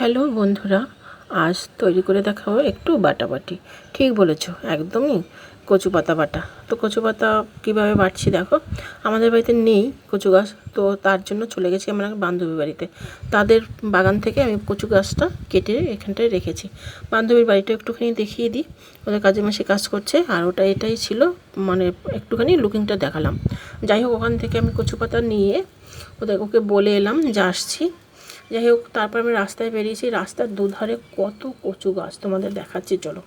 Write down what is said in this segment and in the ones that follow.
Hello বন্ধুরা, আজ তৈরি করে দেখাবো একটু বাটাবাটি। ঠিক বলেছ, একদমই কচু পাতা বাটা। তো কচু পাতা কীভাবে বাটছি দেখো, আমাদের বাড়িতে নেই কচু গাছ, তো তার জন্য চলে গেছি আমার এক বান্ধবীর বাড়িতে। তাদের বাগান থেকে আমি কচু গাছটা কেটে এখানটায় রেখেছি। বান্ধবীর বাড়িটা একটুখানি দেখিয়ে দিই, ওদের কাজে মাসে কাজ করছে, আর ওটা এটাই ছিল মানে একটুখানি লুকিংটা দেখালাম। যাই হোক, ওখান থেকে আমি কচু পাতা নিয়ে ওদের ওকে বলে এলাম যে আসছি। যাই হোক, তারপর আমি রাস্তায় বেরিয়েছি। রাস্তার দুধারে কত কচু গাছ তোমাদের দেখাচ্ছি, চলো।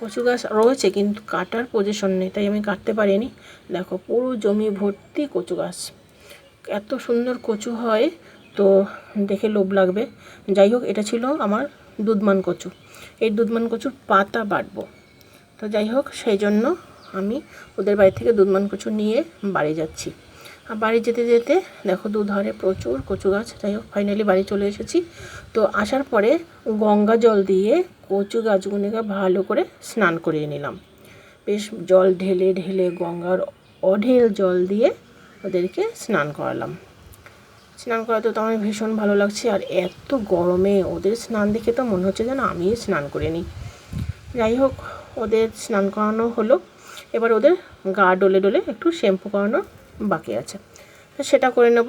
কচু গাছ রয়েছে, কিন্তু কাটার পজিশন নেই, তাই আমি কাটতে পারিনি। দেখো, পুরো জমি ভর্তি কচু গাছ। এত সুন্দর কচু হয়, তো দেখে লোভ লাগবে। যাই হোক, এটা ছিল আমার দুধমান কচু। এই দুধমান কচুর পাতা বাটবো। তো যাই হোক, সেই জন্য আমি ওদের বাড়ি থেকে দুধমান কচু নিয়ে বাড়ি যাচ্ছি। বাড়ি যেতে যেতে দেখো দুধারে প্রচুর কচু গাছ। যাই হোক ফাইনালি বাড়ি চলে এসেছি। তো আসার পরে গঙ্গা জল দিয়ে কচু গাছগুলিকে ভালো করে স্নান করিয়ে নিলাম। বেশ জল ঢেলে ঢেলে গঙ্গার অঢেল জল দিয়ে ওদেরকে স্নান করালাম। স্নান করাতে তো আমার ভীষণ ভালো লাগছে, আর এত গরমে ওদের স্নান দেখে তো মনে হচ্ছে যেন আমি স্নান করে নিই। যাই হোক, ওদের স্নান করানো হলো। এবার ওদের গা ডলে ডলে একটু শ্যাম্পু করানো বাকি আছে। তো সেটা করে নেব।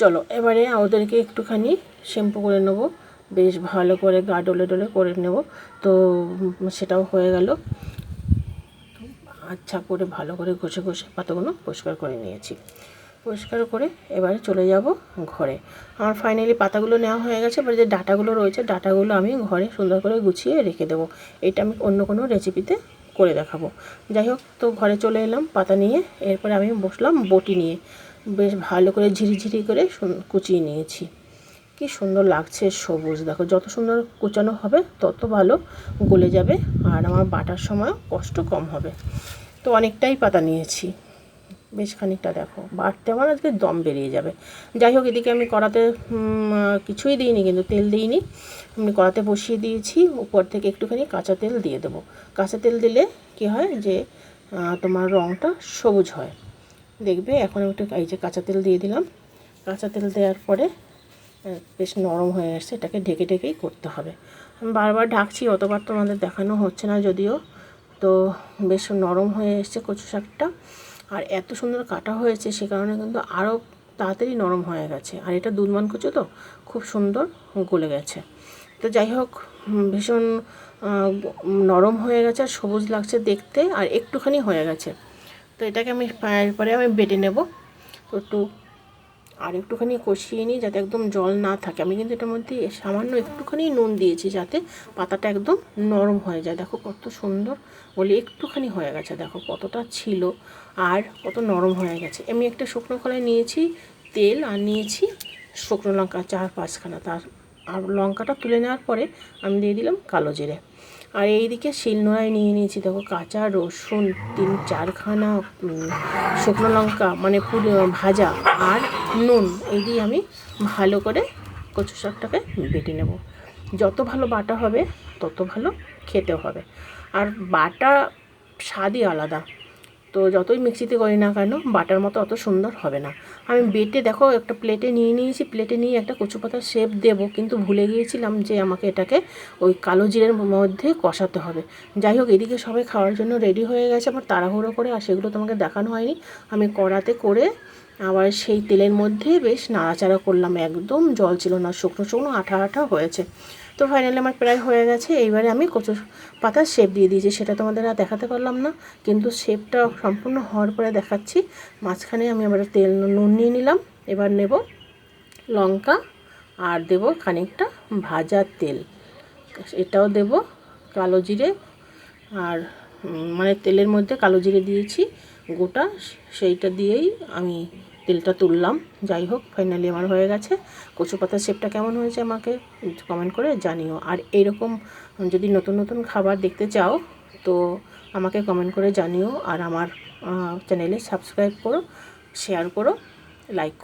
চলো, এবারে ওদেরকে একটুখানি শ্যাম্পু করে নেব। বেশ ভালো করে গা ডলে ডলে করে নেব। তো সেটাও হয়ে গেল। আচ্ছা করে ভালো করে ঘষে ঘষে পাতাগুলো পরিষ্কার করে নিয়েছি। পরিষ্কার করে এবারে চলে যাব ঘরে। আমার ফাইনালি পাতাগুলো নেওয়া হয়ে গেছে। এবার যে ডাটাগুলো রয়েছে, ডাটাগুলো আমি ঘরে সুন্দর করে গুছিয়ে রেখে দেবো। এটা আমি অন্য কোনো রেসিপিতে করে দেখাবো। যাই হোক, তো ঘরে চলে এলাম পাতা নিয়ে। এরপরে আমি বসলাম বটি নিয়ে। বেশ ভালো করে ঝিরিঝিরি করে কুচিয়ে নিয়েছি। কি সুন্দর লাগছে সবুজ। দেখো, যত সুন্দর কুচানো হবে, তত ভালো গলে যাবে। আর আমার বাটার সময় কষ্ট কম হবে। তো অনেকটাই পাতা নিয়েছি। বেশ খানিকটা দেখো। বাড়তে আমার আজকে দম বেরিয়ে যাবে। যাই হোক, এদিকে আমি কড়াতে কিছুই দিইনি, কিন্তু তেল দিইনি। আমি কড়াতে বসিয়ে দিয়েছি। উপর থেকে একটুখানি কাঁচা তেল দিয়ে দেবো। কাঁচা তেল দিলে কি হয় যে তোমার রঙটা সবুজ হয়। দেখবে, এখন একটু এই যে কাঁচা তেল দিয়ে দিলাম। কাঁচা তেল দেওয়ার পরে বেশ নরম হয়ে এসছে এটাকে ঢেকে ঢেকেই করতে হবে। আমি বারবার ঢাকছি, অতবার তোমাদের দেখানো হচ্ছে না যদিও। তো বেশ নরম হয়ে এসছে কচু শাকটা। আর এত সুন্দর কাটা হয়েছে সে কারণে কিন্তু আরও তাড়াতাড়ি নরম হয়ে গেছে। আর এটা দুধমান কুচো তো, খুব সুন্দর গলে গেছে। তো যাই হোক ভীষণ নরম হয়ে গেছে আর সবুজ লাগছে দেখতে আর একটুখানি হয়ে গেছে। তো এটাকে আমি পায়ের পরে আমি বেটে নেব। তো একটু আর একটুখানি কষিয়ে নিই যাতে একদম জল না থাকে। আমি কিন্তু এটার মধ্যে সামান্য একটুখানি নুন দিয়েছি যাতে পাতাটা একদম নরম হয়ে যায়। দেখো কত সুন্দর বলে একটুখানি হয়ে গেছে। দেখো কতটা ছিল আর কত নরম হয়ে গেছে। আমি একটা শুকনো কলাই নিয়েছি, তেল, আর নিয়েছি শুকনো লঙ্কা, চার পাঁচখানা। তার আর লঙ্কাটা তুলে নেওয়ার পরে আমি দিয়ে দিলাম কালো জিরে। আর এইদিকে শিলনোড়ায় নিয়ে নিয়েছি, দেখো কাঁচা রসুন, তিন চারখানা শুকনো লঙ্কা মানে ভাজা আর নুন। এই দিয়ে আমি ভালো করে কচু শাকটাকে বেটে নেব। যত ভালো বাটা হবে, তত ভালো খেতেও হবে। আর বাটা স্বাদই আলাদা। তো যতই মিক্সিতে করি না কেন, বাটার মতো অত সুন্দর হবে না। আমি বেটে দেখো, একটা প্লেটে নিয়ে নিয়েছি, প্লেটে নিয়ে একটা কচু পাতার শেপ দেবো, কিন্তু ভুলে গিয়েছিলাম যে আমাকে এটাকে ওই কালো জিরের মধ্যে কষাতে হবে। যাই হোক, এদিকে সবাই খাওয়ার জন্য রেডি হয়ে গেছে, আমার তাড়াহুড়ো করে, আর সেগুলো তোমাকে দেখানো হয়নি। আমি কড়াতে করে আবার সেই তেলের মধ্যে বেশ নাড়াচাড়া করলাম, একদম জল ছিল না, শুকনো শুকনো আঠা আঠা হয়েছে। তো ফাইনালি আমার প্রায় হয়ে গেছে। এইবারে আমি কচু পাতার শেপ দিয়ে দিয়েছি, সেটা তোমাদের আর দেখাতে পারলাম না। কিন্তু শেপটা সম্পূর্ণ হওয়ার পরে দেখাচ্ছি। মাঝখানে আমি আবার তেল, নুন নিয়ে নিলাম। এবার নেব লঙ্কা আর দেব খানিকটা ভাজা তেল। এটাও দেব কালো জিরে আর মানে তেলের মধ্যে কালো জিরে দিয়েছি। গোটা, সেইটা দিয়েই আমি তেলটা তুললাম, যাই হোক ফাইনালি আমার হয়ে গেছে। কচু পাতার শেপটা কেমন হয়েছে আমাকে কমেন্ট করে জানিও। আর এইরকম যদি নতুন নতুন খাবার দেখতে চাও, তো আমাকে কমেন্ট করে জানিও। আর আমার চ্যানেলে সাবস্ক্রাইব করো শেয়ার করো লাইক করো।